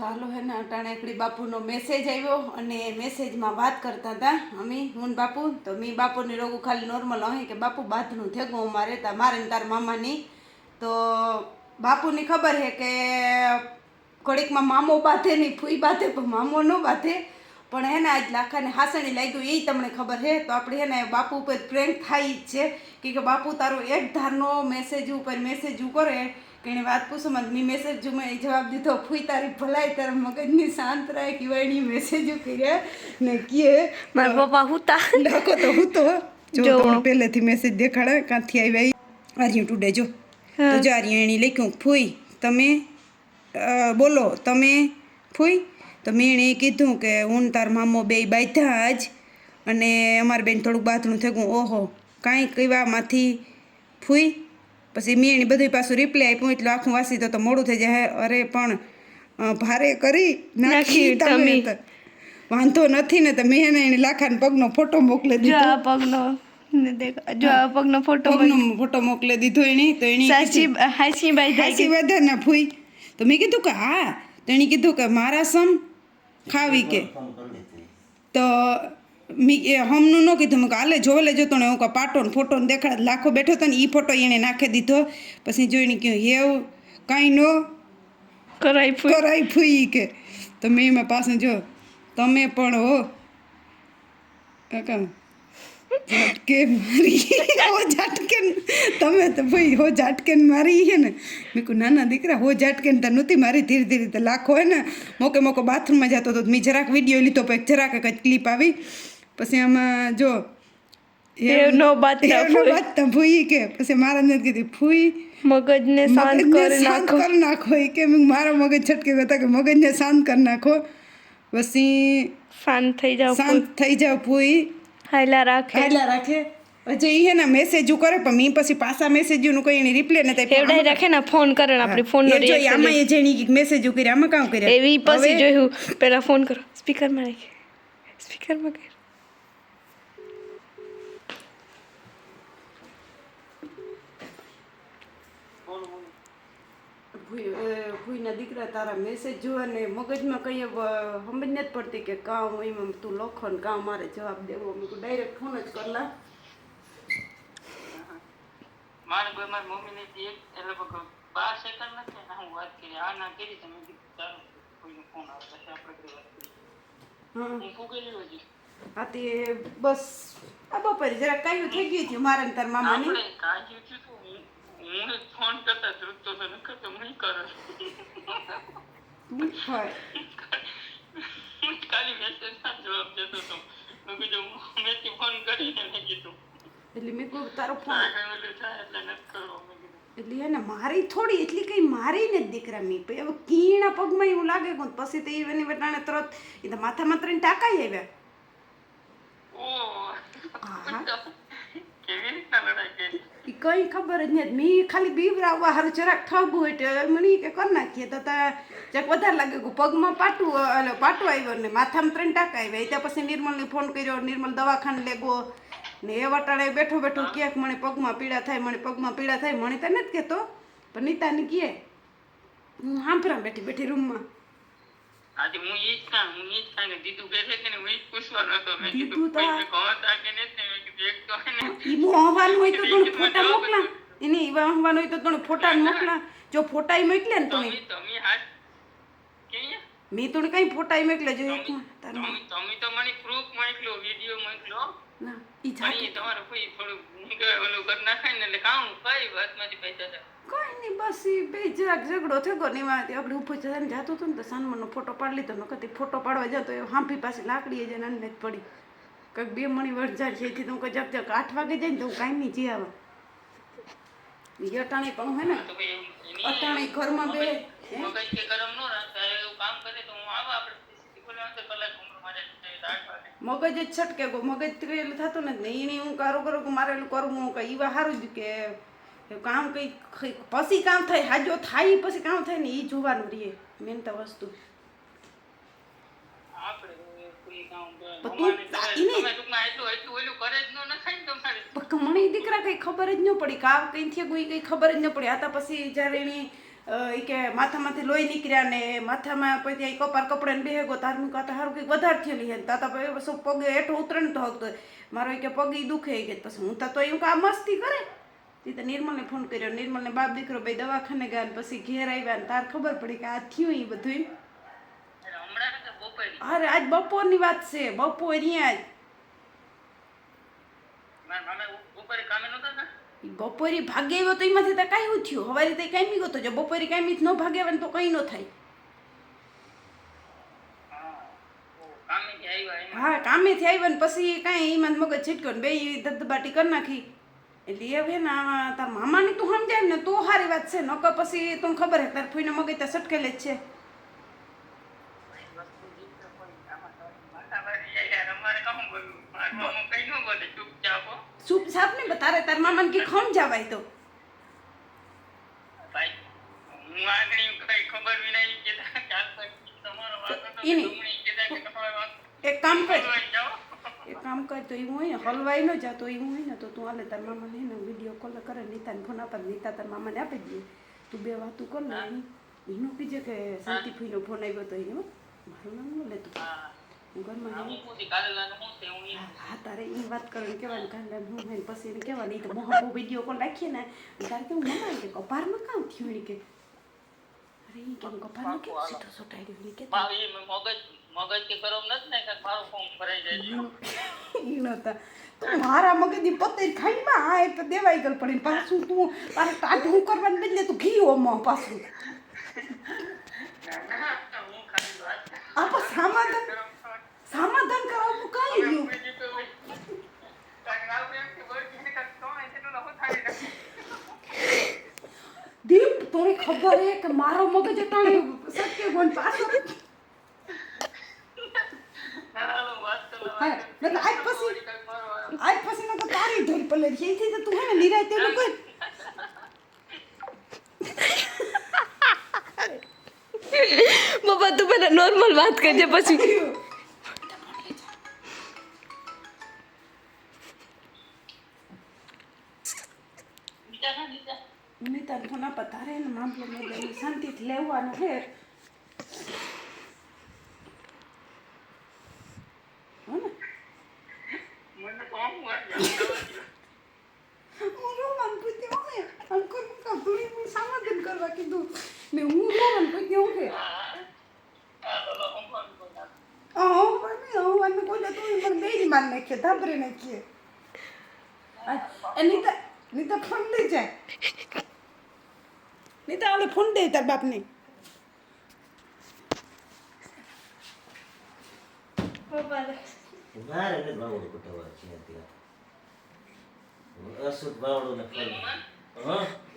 હાલો હે ને, અટાણે એકડી બાપુનો મેસેજ આવ્યો અને મેસેજમાં વાત કરતા હતા. અમે, હું બાપુ? તો મી, બાપુની રોગું ખાલી નોર્મલ અહીં કે બાપુ બાથનું થેગું અમારે રહેતા, મારે ને તાર મામાની. તો બાપુની ખબર છે કે ઘડીકમાં મામો બાંધે નહીં, ફૂઈ બાંધે, પણ મામો ન બાંધે. પણ હે ને આજ લાખાને હાસણી લાગ્યું એ તમને ખબર છે તો આપણે હે ને, બાપુ ઉપર પ્રેમ થાય જ છે. કે બાપુ તારો એક ધારનો મેસેજ ઉપર મેસેજ કરે કે એને વાત પૂછો મને મેં મેસેજ મેં જવાબ દીધો ફૂઈ તારી ભલાઈ તારા મગજની શાંત રહે હોય એની મેસેજ કર્યા ને કીએ મારા પપ્પા હુતા. ડાકો તો હુતો. જો જો. તમને પહેલેથી મેસેજ દેખાડે કાંથી આવ્યા આર્યું ટુડે જો. તો જો આર્યું એની લખ્યું ફૂઈ તમે બોલો તમે ફૂઈ? તો મેં એણે કીધું કે હું તાર મામો બે બાંધ્યા જ અને અમારે બેન થોડુંક બાથરૂમ થયું. ઓહો કાંઈ કહેવામાંથી ફૂઈ? પછી મેં એની બધું પાછું રિપ્લાય આપ્યું એટલે આખું વાસી તો તો મોડું થઈ જાય. અરે પણ ભારે કરી નાખી તમે. વાંધો નથી ને તો મેં એને એની લાખાને પગનો ફોટો મોકલી દીધો. આ પગનો જો આ પગનો ફોટો પગનો ફોટો મોકલી દીધો એની તો એની સાચી હાસી બાઈ હાસી ને ફૂઈ તો મેં કીધું કે હા તો એણે કીધું કે મારા સમ ખાવી કે. તો મી એ હમનું ન કીધું. મેં હાલે જોવે લેજો. તો ને હું કહું પાટો ને ફોટો ને દેખાડ. લાખો બેઠો હતો ને એ ફોટો એણે નાખી દીધો. પછી જોઈને કહ્યું એવું કાંઈ નો કરાઈ કરાઈ ફૂઈ કે. તો મેં એમાં પાસે જો તમે પણ હો. કાકા ઝાટકે મારી હો ઝાટકે તમે તો ભાઈ હો ઝાટકે મારી છે ને. મેં કહું નાના દીકરા હો ઝાટકે તો નહોતી મારી. ધીરે ધીરે તો લાખો હોય ને. મોકે મોકો બાથરૂમમાં જતો હતો તો મેં જરાક વીડિયો લીધો પછી જરાક એક ક્લિપ આવી. પછી આમાં જો હેવનો બાતતા હેવનો. બાતતા ફૂઈ. કે પછી મારા ને કીધી ફૂઈ. મગજને શાંત કરી નાખો. કરી નાખો. એ કે મારો મગજ છટકી હતા કે મગજને શાંત કરી નાખો. પછી શાંત થઈ જાવ શાંત થઈ જાવ પૂઈ હાયલા રાખે. ખાયલા રાખે. હજી હે ને મેસેજ કરે પણ મી પછી પાછા મેસેજનું કોઈ એની રિપ્લે. એવડાઈ રાખે ને ફોન કરે ને આપણે ફોન નો જોઈ, આમાં એ જેની મેસેજ કર્યા આમાં કામ કર્યા? એવી પછી જોયું પેલા ફોન કરો. સ્પીકરમાં રાખી. સ્પીકરમાં કર ભૂઈના દીકરા તારા મેસેજ જોવા ને મગજમાં કઈ સમજ નથી પડતી કે કામ એમાં તું લખો ને કામ મારે જવાબ દેવો. મેં ડાયરેક્ટ ફોન જ કરલા મારે કોઈ મારી મમ્મીને જે એક એટલે લગભગ બાર સેકન્ડ નથી ને હું વાત કરી. આ ના કરી તમે ચાલો કોઈનો ફોન આવે પછી આપણે વાત કરીએ. હું. ફૂગેલી હતી હા તે બસ આ બપોરે જરા કાયું થઈ ગયું છે મારા તાર મામાની. કાજી થયું હું ફોન કરતા ધ્રુજતો તો નકર તો હું કરે ખાલી મેસેજ ના જવાબ દેતો હતો. મેં કીધું મેં ફોન કરીને મેં કીધું. એટલે મેં કહ્યું તારો ફોન એટલે નથી કરવો એટલે એને મારી થોડી એટલી કઈ મારી ને દીકરા મી. હવે કીણા પગમાં એવું લાગે કોણ પછી તો એની વટાણે તરત એ તો માથામાં ત્રણ ટાંકાઈ આવ્યા. ઓ હા. કેવી રીતના લડાઈ કરી ઈ કઈ ખબર નથી. મેં ખાલી બીવરાવવા હારું જરાક ઠગવું એટલે મને કે કરી નાખીએ? તો તા જરાક વધારે લાગે કે પગમાં પાટું એટલે પાટો આવ્યો ને માથામાં ત્રણ ટાંકા આવ્યા. ત્યાં પછી નિર્મલને ફોન કર્યો, નિર્મલ દવાખાને લેગો. ને એ વટાણે બેઠો બેઠો ક્યાંક મને પગમાં પીડા થાય, મને પગમાં પીડા થાય. મને તો નથી કહેતો, પણ નીતાને કહે, હું હાંભરા બેઠી બેઠી રૂમમાં. આજે હું ઈ જ હું ઈ જ દીધું કે દીદુ કે ને હું ઈ જ પૂછવાનો હતો. મેં કીધું તો. આ- કહો કે મેં એક તો ને ઈ બહુ હોય તો તને ફોટા મોકલા. એને ઈવા હવાનું હોય તો તને ફોટા મોકલા. જો ફોટા ઈ મોકલે ને તને તમે હાથ મેં તને કઈ ફોટા ઈ મોકલે? જો એક તાર તમે તમે તો મને પ્રૂફ મોકલો વીડિયો મોકલો ના ઈ જાતે તમારે કોઈ થોડું ઓલું કરી નાખાય ને એટલે કામ કઈ વાતમાંથી પૈસા કઈ બસ બે જરાક ઝઘડો થયો ને એમાં આપણે ઉપર જઈને જાતો હતો ને તો સાનમનનો ફોટો પાડી લીધો. નકર ફોટો પાડવા જતો એ હાંફી પાસે લાકડી જઈને અન્ને જ પડી. કંઈક બે મણી વરજાર છે એથી તો હું જક જક આઠ વાગે જાય ને તો હું કાંઈ નહીં જઈ આવે. અટાણે પણ હે ને અટાણી ઘરમાં બે? મગજ ન કરે જ છટકે ગો મગજથી થતું ને એને હું કારો કરો કે મારે એલું કરવું હું કઈ? એવા સારું જ કે કામ કઈ કઈ પછી કામ થાય હાજો થાય પછી કામ થાય ને એ જોવાનું રહીએ મેન તો વસ્તુ. કોઈ મને દીકરા કઈ ખબર જ ન પડી કાવ કઈ થી ઈ કઈ ખબર જ ન પડી. આ તો પછી જ્યારે એની કે માથામાંથી લોહી નીકળ્યા ને માથામાં પછી કપાર કપડે ને ગયો તાર મુકા તો સારું કંઈક વધારે થયેલી હે તાતા પગે હેઠો ઉતરે ને તો હતો મારો કે પગ ઈ દુખે કે પછી હું તો એમ કે મસ્તી કરે. તે તો નિર્મલને ફોન કર્યો. નિર્મલને બાપ દીકરો ભાઈ દવાખાને ગયા ને પછી ઘેર આવ્યા ને તાર ખબર પડી કે આ થયું એ બધું હમણાં અરે આજ બપોરની વાત છે. બપોર અહીંયા જ બપોરે કામે ભાગે આવ્યો તો એમાંથી તો કાંઈ થયું? હવારે તો કાંઈ ગયો તો જો બપોરે કાંઈ ન ભાગે આવે તો કંઈ ન થાય. હા કામેથી આવ્યા ને પછી કાંઈ એમાં મગજ છીટક્યો ને બે ધબધબાટી કરી નાખી. એટલે એ હવે ને તાર મામાની તું સમજાય ને તો સારી વાત છે. નકર પછી તું ખબર હે તાર ફૂઈને મગજ તો સટકેલે જ છે. કઈ ન તારે તાર મામાને કે કેતા ચાલ તો એક કામ કર. એક કામ કરે તો એવું હોય ને હલવાઈ ન જાતો એવું હોય ને તો તું હાલે તાર મામાને એને વીડિયો કોલ કરે નીતાને ફોન આપે નીતા તાર મામાને આપી દે. તું બે વાતું કર ને એની. કીજે કે શાંતિ ફૂઈનો ફોન આવ્યો તો એને મારું નામ ન લેતું ઘરમાં હું તારે એ વાત કરવાની કહેવાની કાલે હું પછી એને કહેવાની તો મોહા બહુ વીડિયો કોલ રાખીએ ને તારે કેવું મમ્મા કે કપારમાં કામ થયું કે મારું મગજની પતરી ખાઈ માં હા એ તો દેવાઈ ગયેલ પણ પાછું તું તારે ટાઢું કરવાને બદલે તું ઘી ઓમાં પાછું ના, ના, હું ખાલી વાત આ પણ સમાધાન સમાધાન કરાવવું કઈ રહ્યું બીજું તો હોય. કાંઈક આપણે એમથી બોલતી ને કાંઈક તો હોય તેનું લખો થાય ને. દીપ તોય ખબર હે કે મારો મગજ અટાણે સત્ય ગોન પાછો. તો એટલે આજ પછી- આજ પછી નકર તારી ધોઈ પલે એથી તો તું હે ને નિરાય તેનું કોઈ પપ્પા તું પહેલા નોર્મલ વાત કરજે પછી. ફોન આપા તારે એને મામલો મેં શાંતિથી લેવાનો હે હો ને મને તો આમ વાત યાદ હું રોમાન પૂછ્યો હે આમ કરું કા તું હું સમાધાન કરવા કીધું ને હું રોમાન પૂછ્યો હે આવે. આ તો લો, હું? પણ કોઈ ના. આ મને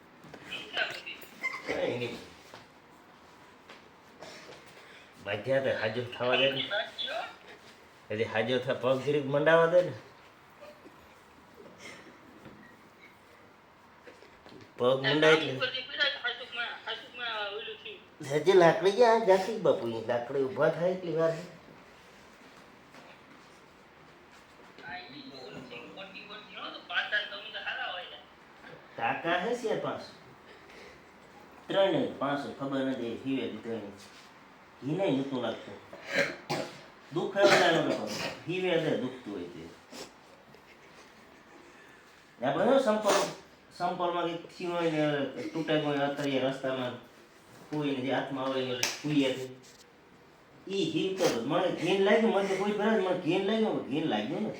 હવાને કોઈને તું મને બેરી માર નાખીએ ધાબરે નાખીએ નીતા નીતા ફોન દે તાર બાપને નહીં હાજર થવા દે ને હાજર થા પગ જરીક મંડાવા દે ને. પગ મંડાય એટલે. હજી લાકડી ગયા જાતી બાપુ ઈ લાકડી ઊભા થાય એટલી વાર. ટાકા હે છે પાંચ ત્રણ પાંચ ખબર નથી હીવે ત્રણ ઘી નહીં નતું લાગતું. દુઃખ પણ હીવે દુખતું હોય તે. આપણે શું સંપલમાં કંઈક થયું હોય ને તૂટે કોઈ અત્યારે રસ્તામાં કોઈને જે હાથમાં આવે એ છે ઈ હીવતો હતો મને ઘીન લાગ્યું, મને કોઈ ફરજ મને ઘીન લાગ્યો ઘીન લાગ્યો ને.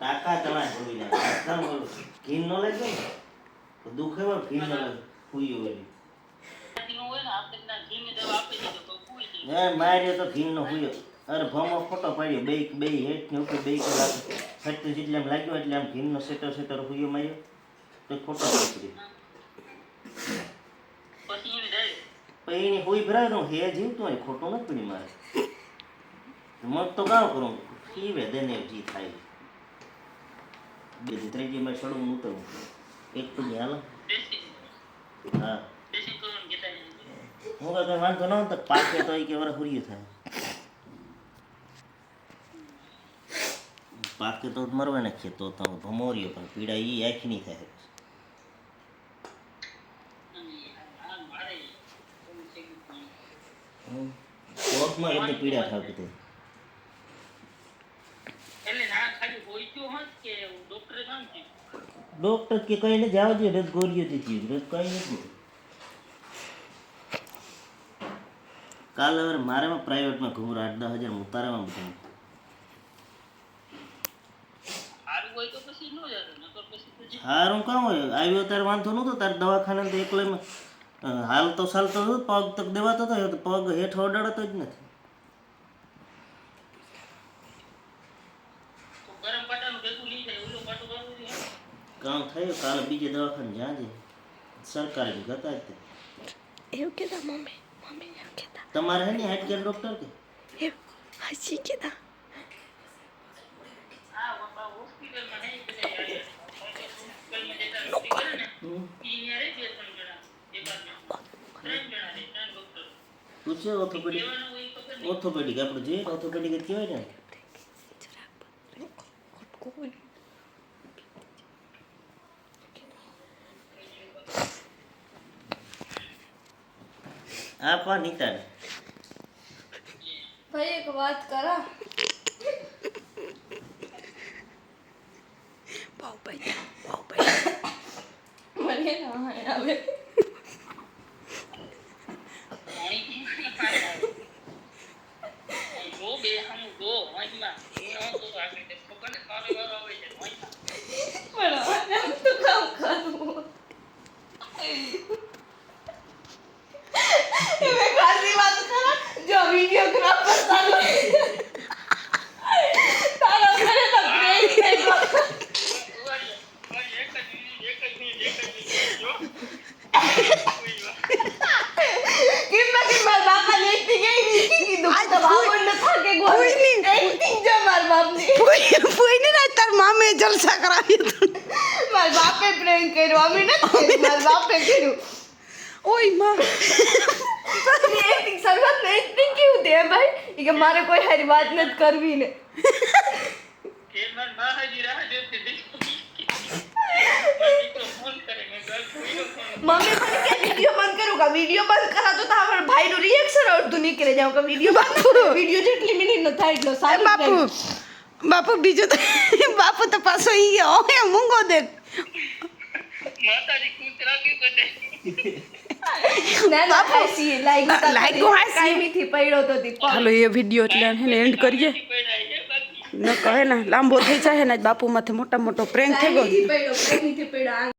તાકા તમારે હોવી ના આમ બોલું ઘીન ન લાગ્યો ને દુઃખ એમાં ઘીન ન લાગે જાય. એ માર્યો તો ઘીન નો હુયો. અરે ભમો ફોટો પાડ્યો બે બે હેઠ ને ઉપર બે કલાક. સટ્ટુ જેટલે એમ લાગ્યો એટલે આમ ઘીમનો સેટર સેટર હુયો માર્યો. તો ખોટો પાડી પછી એને હુઈ ભરાય હે જીવતો હોય ખોટો નથી પડી મારે. મત તો કામ કરું. પીવે દેને જી થાય. બે ત્રીજી માં સડું ઉતરવું એક તો હાલ. હા. હું કઈ વાંધો ન તો પાકે તો એ કે વર હુર્યું થાય. પાકે તો મરવા નાખીએ તો તો ભમોરીઓ પણ પીડા એ આખી નહીં થાય. પગમાં એટલે પીડા થતી હતી ડોક્ટરે કે કઈ ને જાવ જોઈએ રસ ગોળીઓ દીધી રસ કઈ નથી કાલ હવે મારામાં પ્રાઇવેટમાં ઘૂમર આઠ દસ હજાર ઉતારામાં બધા સારું હોય તો પછી ન જતો નકર પછી તો જે હારું કામ હોય આવ્યો ત્યારે વાંધો નહોતો તારે દવાખાને તો એકલામાં અ, હાલ તો ચાલતો હતો પગ તક દેવાતો હતો હવે તો પગ હેઠ અડાડતો જ નથી તો ગરમ પાટાનું ભેગું નહીં થાય ઓલું પાટું કરવું જોઈએ કામ થયું કાલે બીજે દવાખાને જાજે સરકારે બી ગતા જ તે. એવું કહેતા મમ્મી મમ્મી એવું કહેતા તમારે હે ને હાઈટ કેર ડોક્ટર કે એવું હસી કહેતા આ બાપા હોસ્પિટલમાં નહીં બધા યાર. હોસ્પિટલમાં જેટલા નોકરી કરે ને હમ. ઈ ન્યા રહે બે ત્રણ જણા department. ત્રણ જણા રહે ત્રણ doctor. પૂછે ઓર્થોપેડિક. ઓર્થોપેડિક આપણે જોઈએ ને ઓર્થોપેડિક જ કહેવાય ને. આ પા નીતાને ભાઈ એક વાત કરા. પાઉ ભાઈ પાઉ ભાઈ. મને ના આવે પાણી પીવાનું આવે. જો બે સામું જો વાંચમાં. એ ન તો આગળ તે ખબર ને કાલે વારો આવે છે વાંચમાં. પણ હવે તો કામ કરવું મેં ખાસી વાત કરા જો વિડીયોગ્રાફર તારો તારો ઘરે તો પ્રેમ થઈ ગયો ઉવાડી. ભાઈ એક જ મિનિટ, એક જ મિનિટ, એક જ મિનિટ જો. કોઈ વાત. કિંમત કિંમત બાપાને એક્ટિંગ એવી કીધું આ તો બાપુ ન થાકે ગો એક્ટિંગ જો માર બાપની કોઈને ના તાર મામે જલસા કરાવી માર બાપે પ્રેમ કર્યો અમે નથી કર્યું, માર બાપે કર્યું ઓયમાં એક્ટિંગ શરૂઆત ને એક્ટિંગ કેવું દે ભાઈ ઈ કે મારે કોઈ હારી વાત નથી કરવી ને કે મારમાં હજી રાહ જોતી હતી. મારો દીકરો ફોન કરે મેં કહ્યું, કોઈનો ફોન મમ્મી મને કે વિડિયો બંધ કરું કા વિડિયો બંધ કરા તો તારા ભાઈનું રિએક્શન અડધું નીકળી જાવ કે વિડિયો બંધ કરો વિડિયો જેટલી મિનિટનો થાય એટલો સારું બાપુ બાપુ બીજું તો બાપુ તો પાછો ઈ ઓય મૂંગો દે. માતાજી ખુશ રાખી બધે ના ના હાસી લાઈક લાગ્યું હાસી. કાયમીથી પડ્યો તો તી હાલો એ વીડિયો એટલે એને એન્ડ કરીએ. ન કહે ને લાંબો થઈ જાય ને બાપુ માથે મોટા મોટો પ્રેન્ક થઈ ગયો.